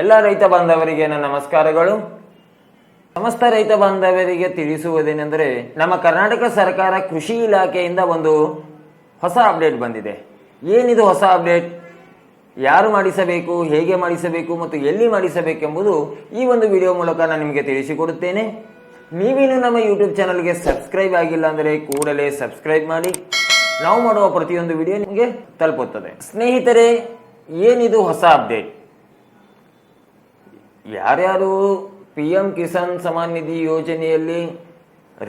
ಎಲ್ಲ ರೈತ ಬಾಂಧವರಿಗೆ ನನ್ನ ನಮಸ್ಕಾರಗಳು. ಸಮಸ್ತ ರೈತ ಬಾಂಧವರಿಗೆ ತಿಳಿಸುವುದೇನೆಂದರೆ, ನಮ್ಮ ಕರ್ನಾಟಕ ಸರ್ಕಾರ ಕೃಷಿ ಇಲಾಖೆಯಿಂದ ಒಂದು ಹೊಸ ಅಪ್ಡೇಟ್ ಬಂದಿದೆ. ಏನಿದು ಹೊಸ ಅಪ್ಡೇಟ್? ಯಾರು ಮಾಡಿಸಬೇಕು, ಹೇಗೆ ಮಾಡಿಸಬೇಕು ಮತ್ತು ಎಲ್ಲಿ ಮಾಡಿಸಬೇಕೆಂಬುದು ಈ ಒಂದು ವಿಡಿಯೋ ಮೂಲಕ ನಾನು ನಿಮಗೆ ತಿಳಿಸಿಕೊಡುತ್ತೇನೆ. ನೀವಿನ್ನು ನಮ್ಮ ಯೂಟ್ಯೂಬ್ ಚಾನಲ್ಗೆ ಸಬ್ಸ್ಕ್ರೈಬ್ ಆಗಿಲ್ಲ ಅಂದರೆ ಕೂಡಲೇ ಸಬ್ಸ್ಕ್ರೈಬ್ ಮಾಡಿ. ನಾವು ಮಾಡುವ ಪ್ರತಿಯೊಂದು ವಿಡಿಯೋ ನಿಮಗೆ ತಲುಪುತ್ತದೆ. ಸ್ನೇಹಿತರೆ, ಏನಿದು ಹೊಸ ಅಪ್ಡೇಟ್? ಯಾರ್ಯಾರು ಪಿ ಎಂ ಕಿಸಾನ್ ಸಮಾನ್ ನಿಧಿ ಯೋಜನೆಯಲ್ಲಿ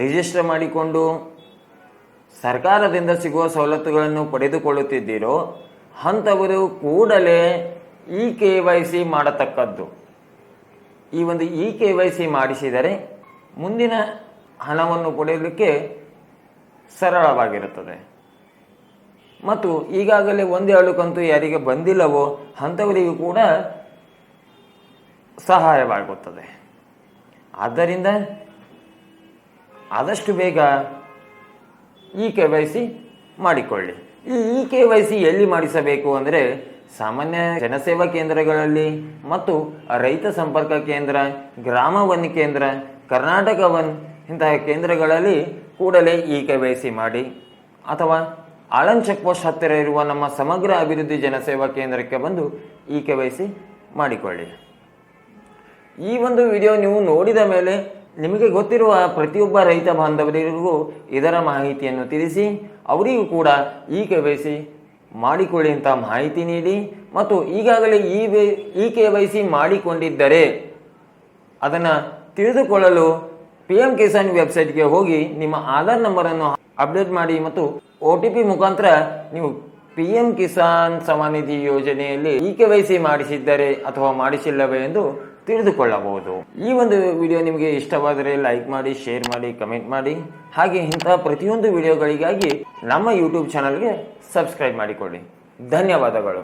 ರಿಜಿಸ್ಟರ್ ಮಾಡಿಕೊಂಡು ಸರ್ಕಾರದಿಂದ ಸಿಗುವ ಸವಲತ್ತುಗಳನ್ನು ಪಡೆದುಕೊಳ್ಳುತ್ತಿದ್ದೀರೋ, ಅಂಥವರು ಕೂಡಲೇ ಇ ಕೆ ವೈ ಸಿ ಮಾಡತಕ್ಕದ್ದು. ಈ ಒಂದು ಇ ಕೆ ವೈ ಸಿ ಮಾಡಿಸಿದರೆ ಮುಂದಿನ ಹಣವನ್ನು ಪಡೆಯಲಿಕ್ಕೆ ಸರಳವಾಗಿರುತ್ತದೆ. ಮತ್ತು ಈಗಾಗಲೇ ಒಂದೆರಡು ಕಂತು ಯಾರಿಗೆ ಬಂದಿಲ್ಲವೋ ಅಂಥವರಿಗೂ ಕೂಡ ಸಹಾಯವಾಗುತ್ತದೆ. ಆದ್ದರಿಂದ ಆದಷ್ಟು ಬೇಗ ಇ ಕೆ ವೈ ಸಿ ಮಾಡಿಕೊಳ್ಳಿ. ಈ ಇ ಕೆ ವೈ ಸಿ ಎಲ್ಲಿ ಮಾಡಿಸಬೇಕು ಅಂದರೆ ಸಾಮಾನ್ಯ ಜನಸೇವಾ ಕೇಂದ್ರಗಳಲ್ಲಿ ಮತ್ತು ರೈತ ಸಂಪರ್ಕ ಕೇಂದ್ರ, ಗ್ರಾಮ ವನ್ ಕೇಂದ್ರ, ಕರ್ನಾಟಕ ವನ್ ಇಂತಹ ಕೇಂದ್ರಗಳಲ್ಲಿ ಕೂಡಲೇ ಇ ಕೆ ವೈ ಸಿ ಮಾಡಿ. ಅಥವಾ ಆಳನ್ ಚೆಕ್ ಪೋಸ್ಟ್ ಹತ್ತಿರ ಇರುವ ನಮ್ಮ ಸಮಗ್ರ ಅಭಿವೃದ್ಧಿ ಜನಸೇವಾ ಕೇಂದ್ರಕ್ಕೆ ಬಂದು ಇ ಕೆ ವೈ ಸಿ ಮಾಡಿಕೊಳ್ಳಿ. ಈ ಒಂದು ವಿಡಿಯೋ ನೀವು ನೋಡಿದ ಮೇಲೆ ನಿಮಗೆ ಗೊತ್ತಿರುವ ಪ್ರತಿಯೊಬ್ಬ ರೈತ ಬಾಂಧವರಿಗೂ ಇದರ ಮಾಹಿತಿಯನ್ನು ತಿಳಿಸಿ, ಅವರಿಗೂ ಕೂಡ ಈ ಕೆ ವೈ ಸಿ ಮಾಡಿಕೊಳ್ಳಿ ಅಂತ ಮಾಹಿತಿ ನೀಡಿ ಮತ್ತು ಈಗಾಗಲೇ ಈ ವೇ ಈ ಕೆ ವೈ ಸಿ ಮಾಡಿಕೊಂಡಿದ್ದರೆ ಅದನ್ನು ತಿಳಿದುಕೊಳ್ಳಲು ಪಿ ಎಂ ಕಿಸಾನ್ ವೆಬ್ಸೈಟ್ಗೆ ಹೋಗಿ ನಿಮ್ಮ ಆಧಾರ್ ನಂಬರನ್ನು ಅಪ್ಡೇಟ್ ಮಾಡಿ ಮತ್ತು ಒ ಟಿ ಪಿ ಮುಖಾಂತರ ನೀವು ಪಿ ಎಂ ಕಿಸಾನ್ ಸಮಾನಿಧಿ ಯೋಜನೆಯಲ್ಲಿ ಈ ಕೆ ವೈ ಸಿ ಮಾಡಿಸಿದ್ದರೆ ಅಥವಾ ಮಾಡಿಸಿಲ್ಲವೇ ಎಂದು ತಿಳಿದುಕೊಳ್ಳಬಹುದು. ಈ ಒಂದು ವಿಡಿಯೋ ನಿಮಗೆ ಇಷ್ಟವಾದರೆ ಲೈಕ್ ಮಾಡಿ ಶೇರ್ ಮಾಡಿ ಕಮೆಂಟ್ ಮಾಡಿ. ಹಾಗೆ ಇಂತಹ ಪ್ರತಿಯೊಂದು ವಿಡಿಯೋಗಳಿಗಾಗಿ ನಮ್ಮ ಯೂಟ್ಯೂಬ್ ಚಾನಲ್ಗೆ ಸಬ್ಸ್ಕ್ರೈಬ್ ಮಾಡಿಕೊಳ್ಳಿ. ಧನ್ಯವಾದಗಳು.